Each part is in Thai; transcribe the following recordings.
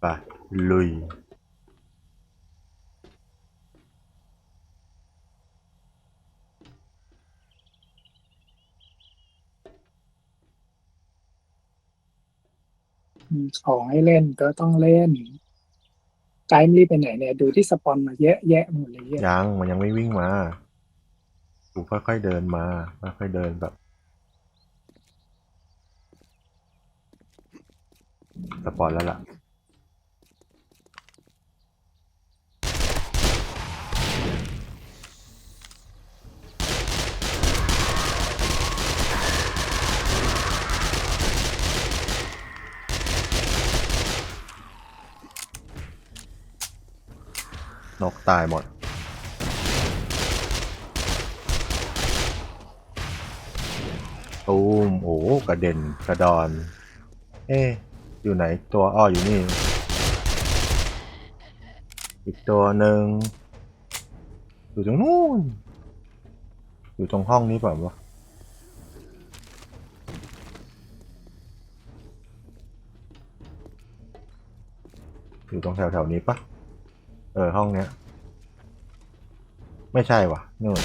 ไปลุยมีของให้เล่นก็ต้องเล่นไกด์ไม่รีบไปไหนเนี่ย ดูที่สปอนมาเยอะแยะหมดเลยเหี้ยยัง มันยังไม่วิ่งมากูค่อยๆเดินมาค่อยๆเดินแบบสปอนแล้วล่ะ นกตายหมด ตูมโอ้กระเด็นกระดอน เอ๊ะอยู่ไหนตัวอ้ออยู่นี่ อีกตัวหนึ่งอยู่ตรงนู้น อยู่ตรงห้องนี้เปล่าวะอยู่ตรงแถวแถวๆนี้ปะ เออห้องเนี้ย ไม่ใช่วะนู่น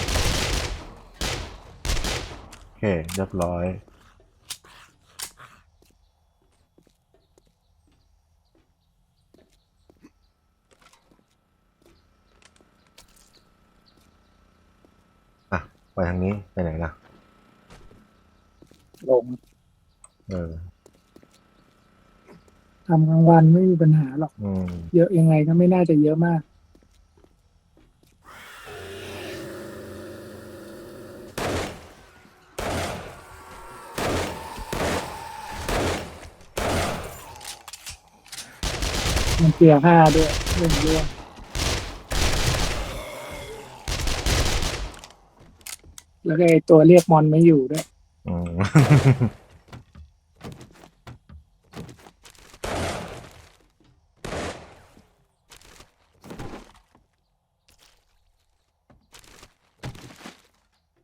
โอเคเรียบร้อยอะไปทางนี้ ไปไหนล่ะลงเออ ทำกลางวันไม่มีปัญหาหรอก อืมเยอะยังไงก็ไม่น่าจะเยอะมาก มันเกียร์ห้าด้วยเรื่องร่วงแล้วก็ไอตัวเรียกมอนไม่อยู่ด้วย อืม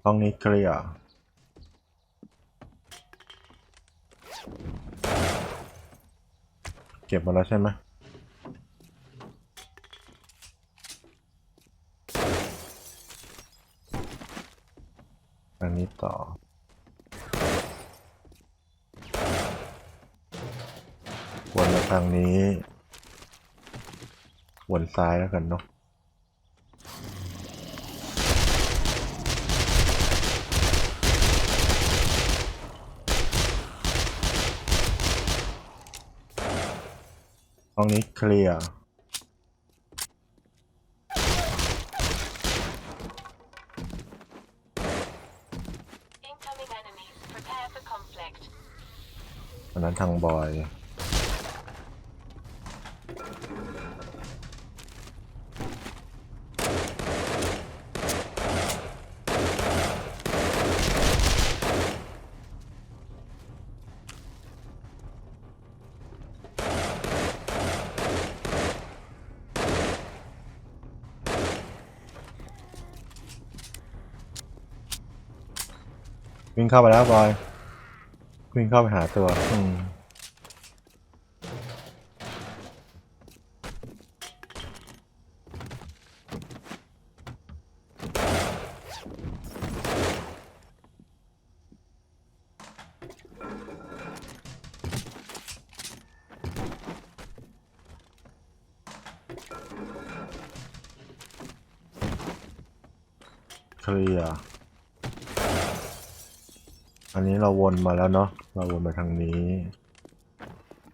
ห้องนี้เคลียร์เก็บมาแล้วใช่ไหมอันนี้ต่อวนมาทางนี้ วนซ้ายแล้วกันเนาะ ห้องนี้เคลียร์ Incoming enemies. Prepare for conflict. อันนั้นทางบอย วิ่งเข้าไปแล้วบอย วิ่งเข้าไปหาตัว อืม อันนี้เราวนมาแล้วเนาะ เราวนมาทางนี้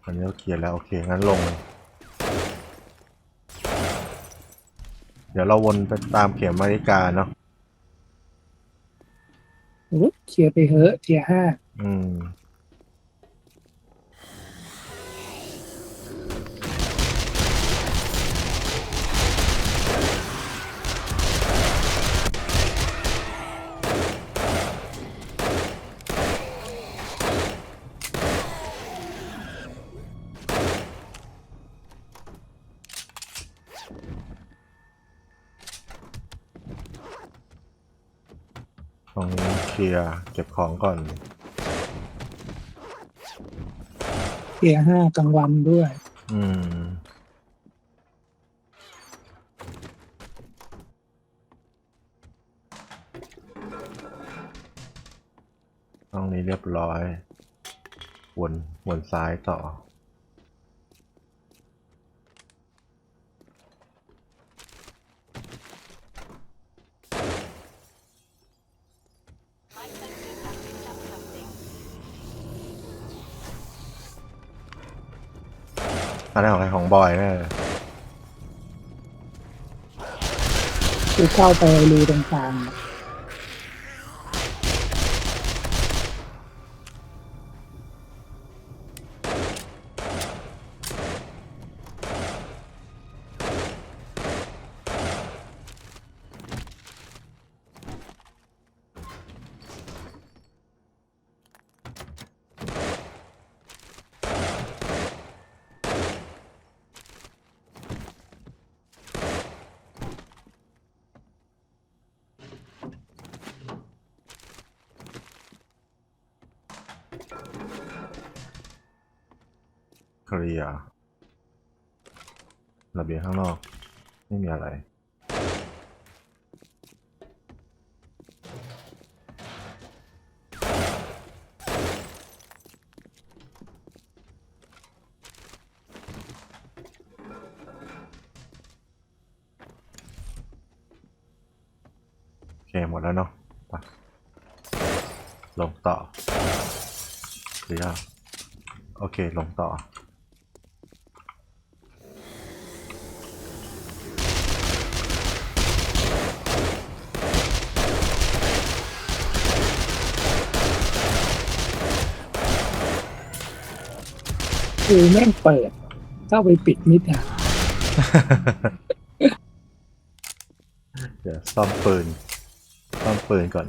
อันนี้เราเคลียร์แล้วโอเค งั้นลง เดี๋ยวเราวนไปตามเข็มนาฬิกาเนาะโอ้เคลียร์ไปเถอะเทียห้า อืม ของเคลียร์เก็บของก่อน เกียห้ากลางวันด้วย อืม ห้องนี้เรียบร้อย วน วนซ้ายต่อ อันนั้นของใครของบอยเนี่ยคือเข้าไปรูตรงกลางอะ ลียร์ระเบียงข้างนอก ไม่มีอะไร โอเค หมดแล้วเนาะไปลงต่อเคลียร์โอเค ลงต่อ คือแม่งเปิด เข้าไปปิดมิดอะเดี๋ยวซ่อมปืนซ่อมปืนก่อน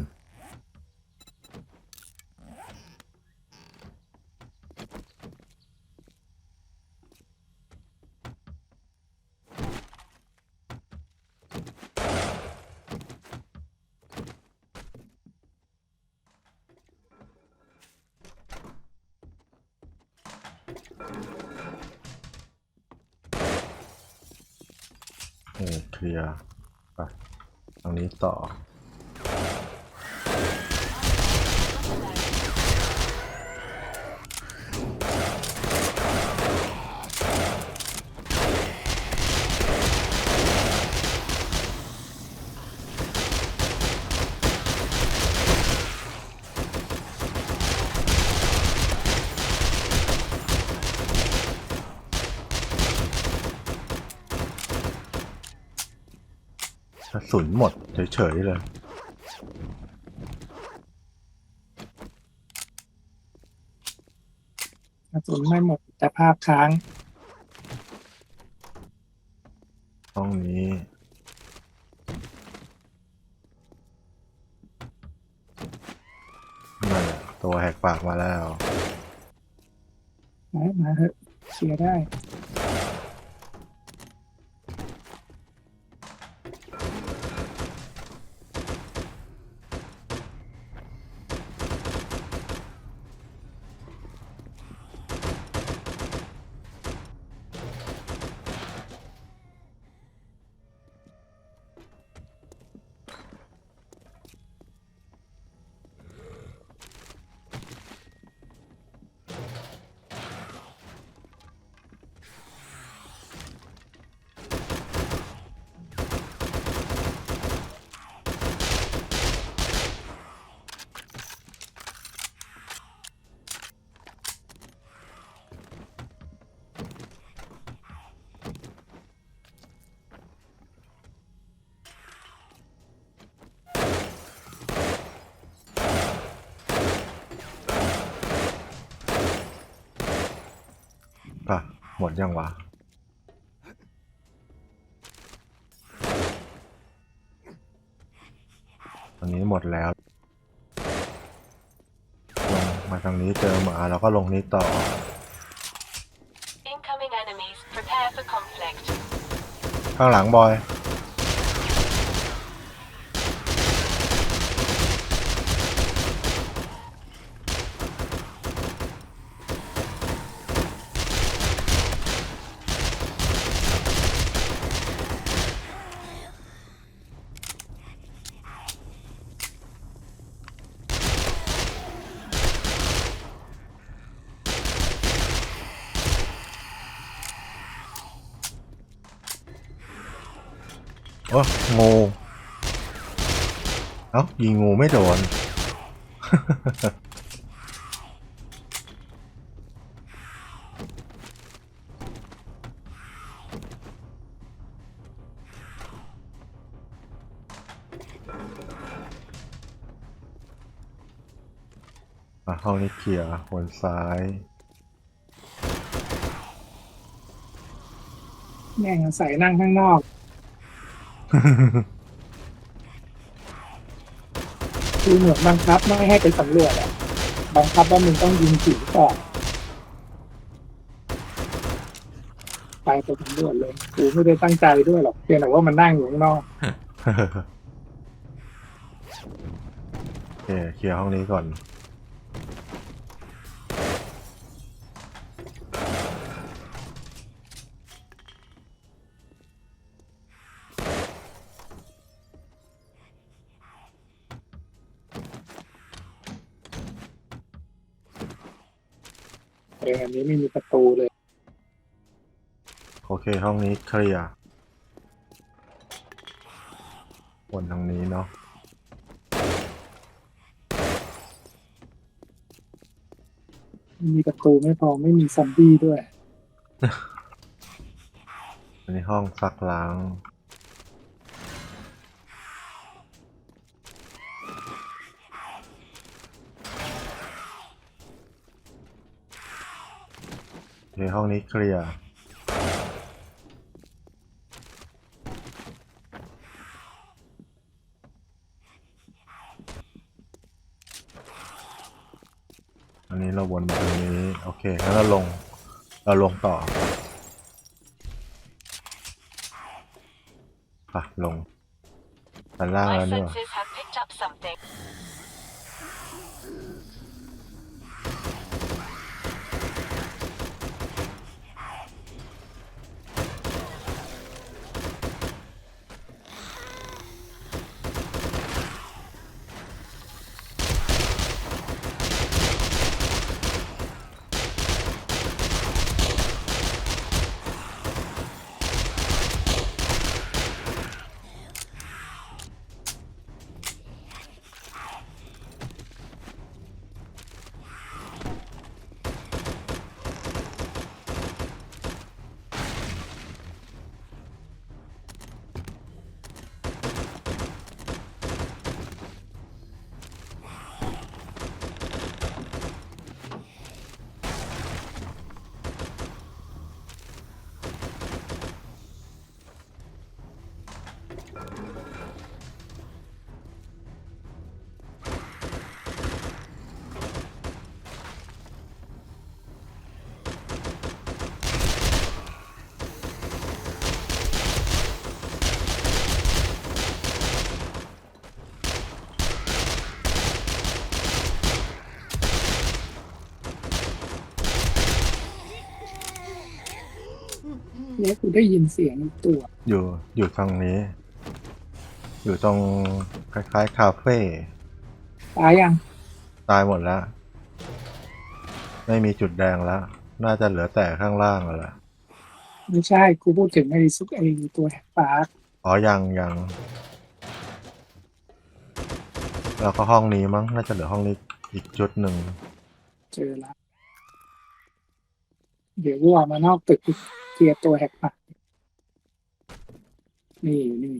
โออเคลียร์ไปตรงนี้ต่อ สุนหมดเฉยๆเลยกระสุนไม่หมดแต่ภาพค้างห้องนี้ นั่นแหละตัวแหกปากมาแล้ว มามาเถอะเคลียร์ได้ ดยังวะตอนนี้หมดแล้วลงมาทางนี้เจอหมาแล้วก็ลงนี้ต่อ Incoming enemies. Prepare for conflict. ข้างหลังบอย โอ้งูเอ้ายิงงูไม่โดน อะห้องนี้เคลียร์บนซ้ายแม่งใส่นั่งข้างนอก คือเหมือนบังคับไม่ให้ไปสำรวจอะบังคับว่ามึงต้องยิงผีก่อนไปไปสำรวจเลยกูไม่ได้ตั้งใจด้วยหรอกเพียงแต่ว่ามันนั่งอยู่ข้างนอกโอเคเคลียร์ห้องนี้ก่อน เอออันนี้ไม่มีประตูเลย โอเค ห้องนี้เคลียร์บนทางนี้เนาะไม่มีประตูไม่พอไม่มีซอมบี้ด้วย อันนี้ห้องซักล้าง เคห้องนี้เคลียร์อันนี้เราวนมาตรงนี้โอเคงั้นเราลงเราลงต่อค่ะลงด้านล่างแล้วเนี่ย ได้ยินเสียงตัว อยู่อยู่ทางนี้ อยู่ตรงคล้ายๆคาเฟ่ตายยัง ตายหมดแล้ว ไม่มีจุดแดงแล้ว น่าจะเหลือแต่ข้างล่างแล้วแหละไม่ใช่กูพูดถึงไอ้ซุกไอ้ตัวแฮกปาร์คอ๋อยังยังแล้วก็ห้องนี้มั้งน่าจะเหลือห้องนี้อีกจุดหนึ่ง เจอแล้ว เดี๋ยวกูออกมานอกตึกกู เคลียร์ตัวแฮกปาร์คนี่นี่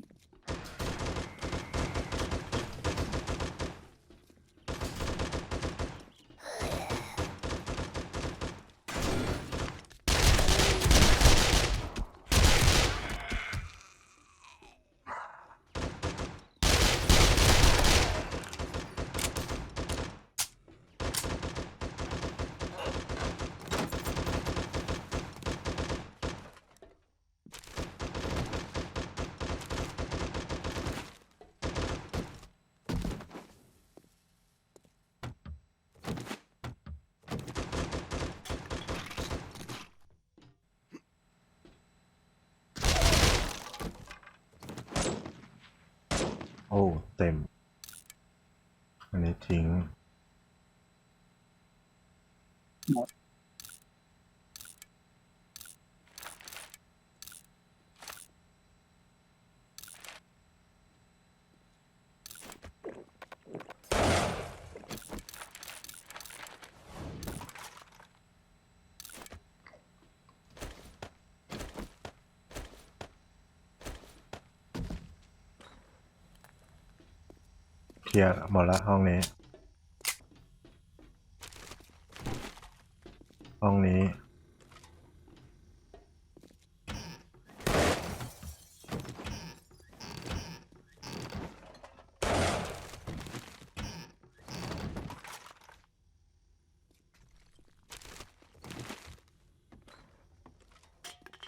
โอ้ เต็ม อันนี้ทิ้ง ลียร์หมดละห้องนี้ ห้องนี้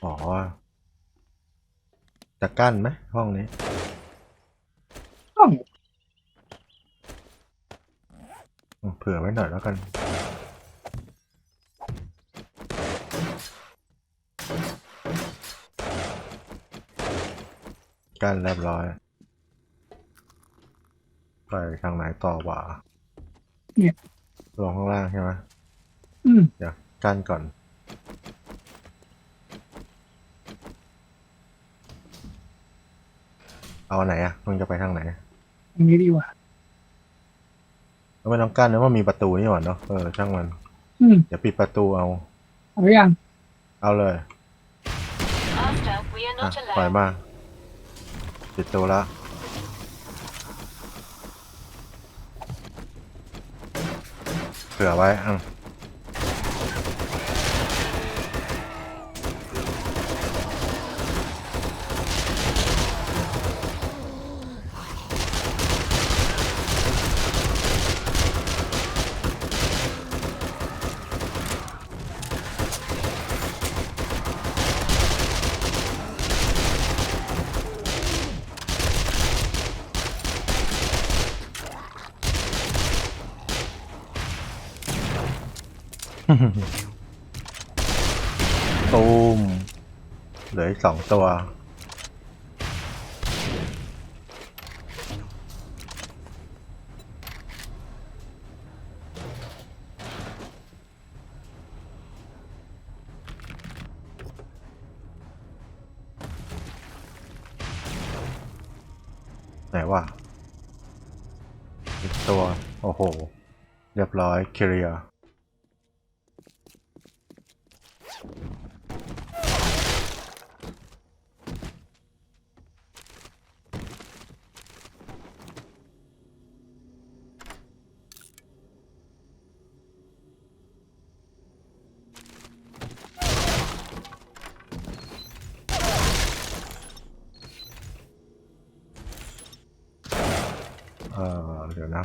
อ๋อจะกั้นไหมห้องนี้ ต้อง อืมเผื่อไว้หน่อยแล้วกันกั้นเรียบร้อย ไปทางไหนต่อวะเนี่ยลงข้างล่างใช่ไหมอืมเดี๋ยวกั้นก่อนเอาอันไหนอะมึงจะไปทางไหนอย่างนี้ดีกว่า ก็ไม่ต้องกั้นนะว่ามีประตูนี่หว่าเนาะเออช่างมัน อืมเดี๋ยวปิดประตูเอา เอาไว้ยังเอาเลย Master, we are อะ not ปล่อย alone. มาปิดตัวละเผื่อไว้อะ ตูมเหลืออีกสองตัว ไหนวะอีกตัว โอ้โห เรียบร้อยเคลียร์ เออเดี๋ยวนะ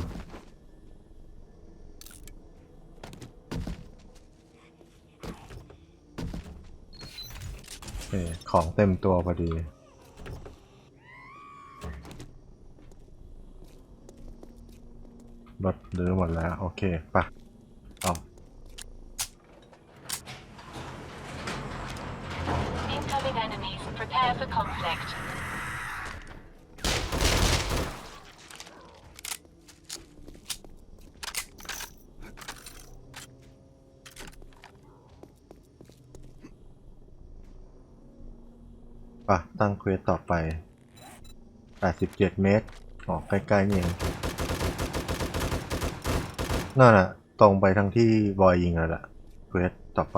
โอเคของเต็มตัวพอดีรถรื้อหมดแล้ว โอเคปะเอา Incoming enemies. Prepare for conflict. ปะตั้งเควสต่อไป 87 เมตรออกใกล้ๆนี่เองนั่นน่ะ ตรงไปทางที่บอยยิงแล้วล่ะเควสต่อไป